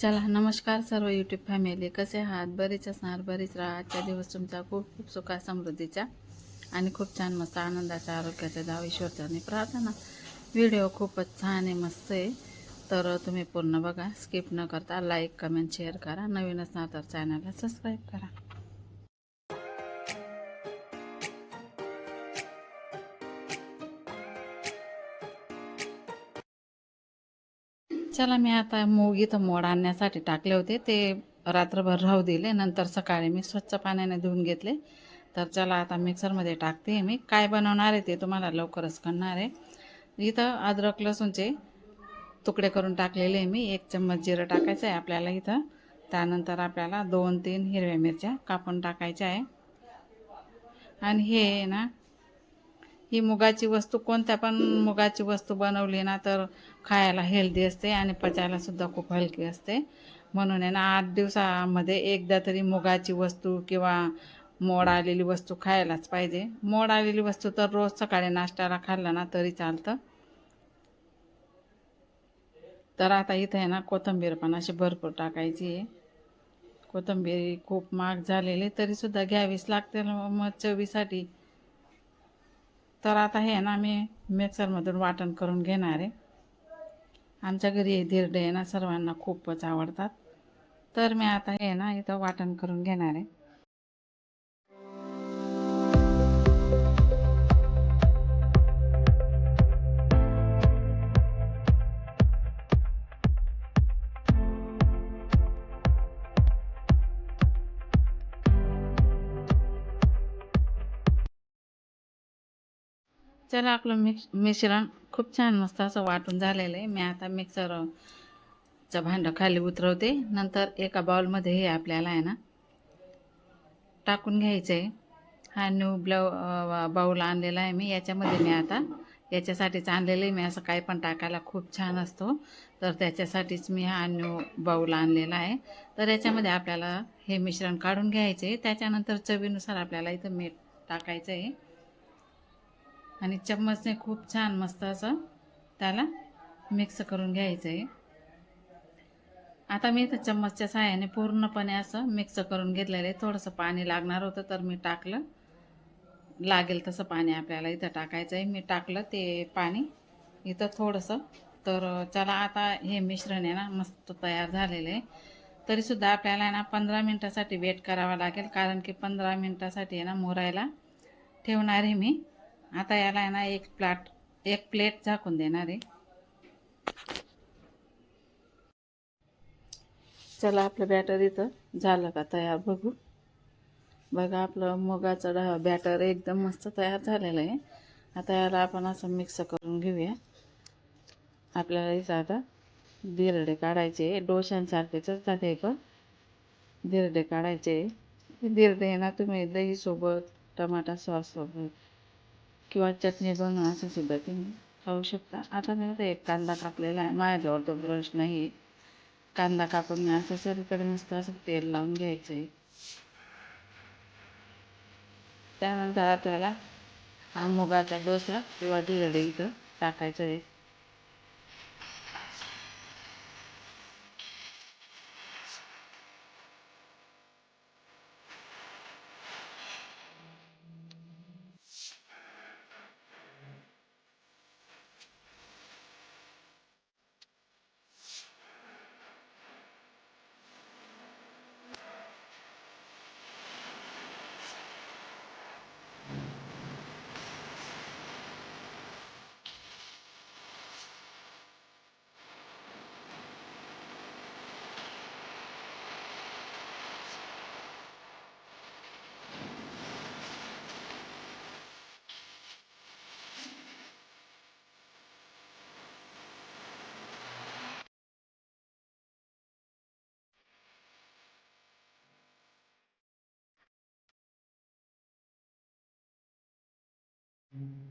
चला नमस्कार सर्व यूट्यूब फॅमिली कसे आहात? बरेच असणार बरेच राहा. आजचा दिवस तुमचा खूप खूप सुखा समृद्धीचा आणि खूप छान मस्त आनंदाच्या आरोग्याचा जाव ईश्वरचरणी प्रार्थना. व्हिडिओ खूपच छान आहे मस्त आहे. तर तुम्ही पूर्ण बघा स्किप न करता लाईक कमेंट शेअर करा. नवीन असणार तर चॅनलला सबस्क्राईब करा. चला मी आता मूग इथं मोड आणण्यासाठी टाकले होते ते रात्रभर राहू दिले नंतर सकाळी मी स्वच्छ पाण्याने धुवून घेतले. तर चला आता मिक्सरमध्ये टाकते मी. काय बनवणार आहे ते तुम्हाला लवकरच कळणार आहे. इथं अद्रक लसूणचे तुकडे करून टाकलेले आहे मी. एक चम्मच जिरं टाकायचं आहे आपल्याला इथं. त्यानंतर आपल्याला दोन तीन हिरव्या मिरच्या कापून टाकायच्या आहे. आणि हे आहे ना ही मुगाची वस्तू कोणत्या पण मुगाची वस्तू बनवली ना तर खायला हेल्दी असते आणि पचायला सुद्धा खूप हलकी असते. म्हणून आहे ना आठ दिवसामध्ये एकदा तरी मुगाची वस्तू किंवा मोड आलेली वस्तू खायलाच पाहिजे. मोड आलेली वस्तू तर रोज सकाळी नाश्त्याला खाल्ला ना तरी चालतं. तर आता इथं आहे ना कोथिंबीर पण अशी भरपूर टाकायची आहे. कोथिंबीर खूप महाग झालेली तरीसुद्धा घ्यावीच लागते. मग चवीसाठी तर आता हे ना मी मिक्सरमधून वाटण करून घेणार आहे. आमच्या घरी हे धिरडे आहे ना सर्वांना खूपच आवडतात. तर मी आता हे ना इथं वाटण करून घेणार आहे. चला आपलं मिक्स मिश्रण खूप छान मस्त असं वाटून झालेलं आहे. मी आता मिक्सरचं भांडं खाली उतरवते. नंतर एका बाउलमध्ये हे आपल्याला आहे ना टाकून घ्यायचं आहे हा न्यू ब्लव बाऊल आणलेला आहे मी. याच्यामध्ये मी आता याच्यासाठीच आणलेलं आहे. मी असं काही पण टाकायला खूप छान असतो. तर त्याच्यासाठीच मी हा न्यू बाऊल आणलेला आहे. तर याच्यामध्ये आपल्याला हे मिश्रण काढून घ्यायचे आहे त्याच्यानंतर चवीनुसार आपल्याला इथं मीठ टाकायचं आहे आणि चम्मचने खूप छान मस्त असं. त्याला मिक्स करून घ्यायचं आहे आता मी इथं चम्मचच्या सहाय्याने पूर्णपणे असं मिक्स करून घेतलेलं आहे. थोडंसं पाणी लागणार होतं तर मी टाकलं. लागेल तसं पाणी आपल्याला इथं टाकायचं आहे मी टाकलं ते पाणी. इथं थोडंसं. तर चला आता हे मिश्रण आहे ना मस्त तयार झालेलं आहे. तरीसुद्धा आपल्याला आहे ना पंधरा मिनटासाठी वेट करावा लागेल. कारण की पंधरा मिनटासाठी आहे ना मोरायला ठेवणार आहे मी. आता याला आहे ना एक प्लाट एक प्लेट झाकून देणार आहे. चला आपलं बॅटर इथं झालं का तयार बघू. बघा आपलं मुगाचं डा बॅटर एकदम मस्त तयार झालेलं आहे. आता याला आपण असं मिक्स करून घेऊया. आपल्याला इथं आता धिरडे काढायचे डोशांसारखेच असतात हे पण. धिरडे काढायचे धिरडे ना तुम्ही दहीसोबत टमाटा सॉससोबत किंवा चटणी बनवून असं सुद्धा तुम्ही खाऊ शकता. आता मी आता एक कांदा कापलेला आहे. माझ्याजवळ तो ब्रश नाही. कांदा कापून मी असं सगळीकडे नुसतं असं तेल लावून घ्यायचं आहे. त्यानंतर आपल्याला हा मुगाचा डोसा किंवा धिरडे इथं टाकायचं आहे. Mm-hmm.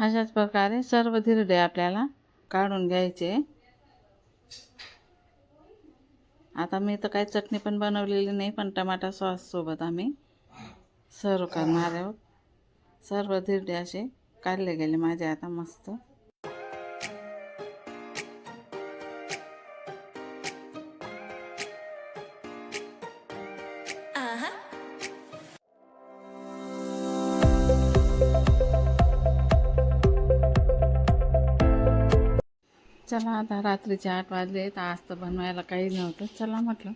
अशाच प्रकारे सर्व धिरडे आपल्याला काढून घ्यायचे. आता मी तर काही चटणी पण बनवलेली नाही पण टमाटा सॉस सोबत आम्ही सर्व करणार आहोत. सर्व धिरडे असे काढले गेले माझे आता मस्त. चला आता रात्रीचे आठ वाजले तर आज तर बनवायला काही नव्हतं. चला म्हटलं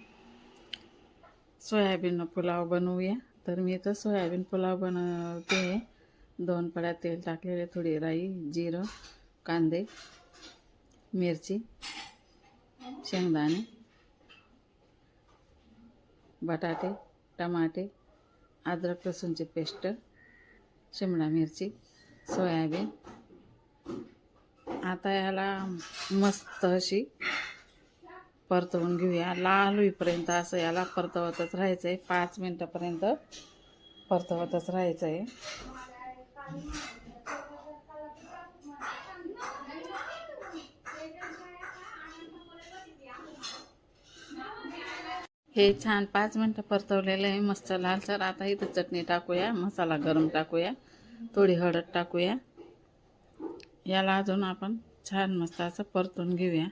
सोयाबीन पुलाव बनवूया. तर मी तर सोयाबीन पुलाव बनवते. दोन पड्या तेल टाकलेले थोडी राई जिरं कांदे मिरची शेंगदाणे बटाटे टमाटे अद्रक लसूणची पेस्ट शिमला मिरची सोयाबीन आता याला मस्त अशी परतवून घेऊया. लाल होईपर्यंत असं याला परतवतच राहायचं आहे पाच मिनटापर्यंत परतवतच राहायचं आहे हे छान पाच मिनटं परतवलेलं आहे. मस्त लालसर. आता इथं चटणी टाकूया. मसाला गरम टाकूया. थोडी हळद टाकूया. याला अजून आपण छान मस्त असं परतून घेऊया.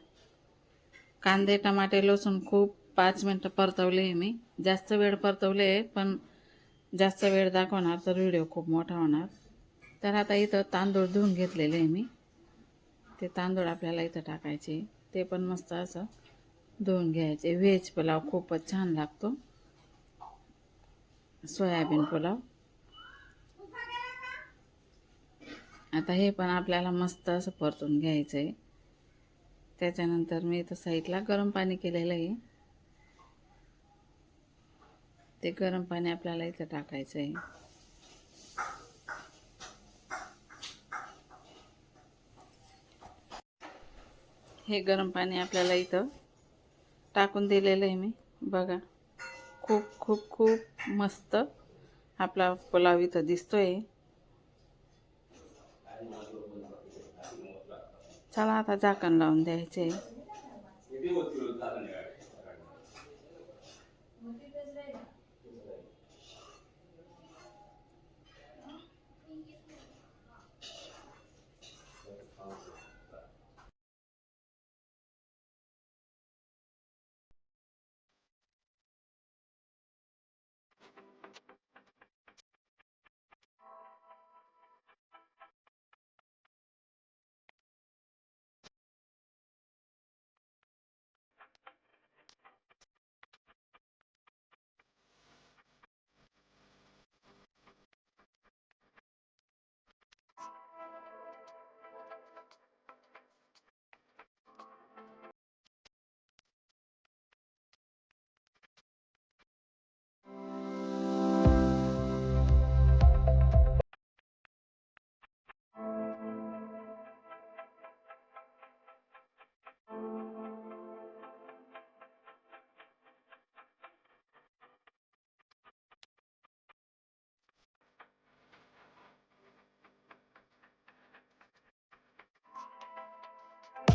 कांदे टमाटे लसूण खूप पाच मिनटं परतवले आहे मी. जास्त वेळ परतवले पण जास्त वेळ दाखवणार तर व्हिडिओ खूप मोठा होणार. तर आता इथं तांदूळ धुवून घेतलेले आहे मी. ते तांदूळ आपल्याला इथं टाकायचे ते पण मस्त असं धुवून घ्यायचे. व्हेज पुलाव खूपच छान लागतो. सोयाबीन पुलाव. आता हे पण आपल्याला मस्त असं परतून घ्यायचं आहे त्याच्यानंतर मी इथं साईडला गरम पाणी केलेलं आहे. ते गरम पाणी आपल्याला इथं टाकायचं आहे हे गरम पाणी आपल्याला इथं टाकून दिलेलं आहे मी. बघा खूप खूप खूप मस्त आपला पुलाव इथं दिसतोय. चला आता झाकण लावून द्यायचे.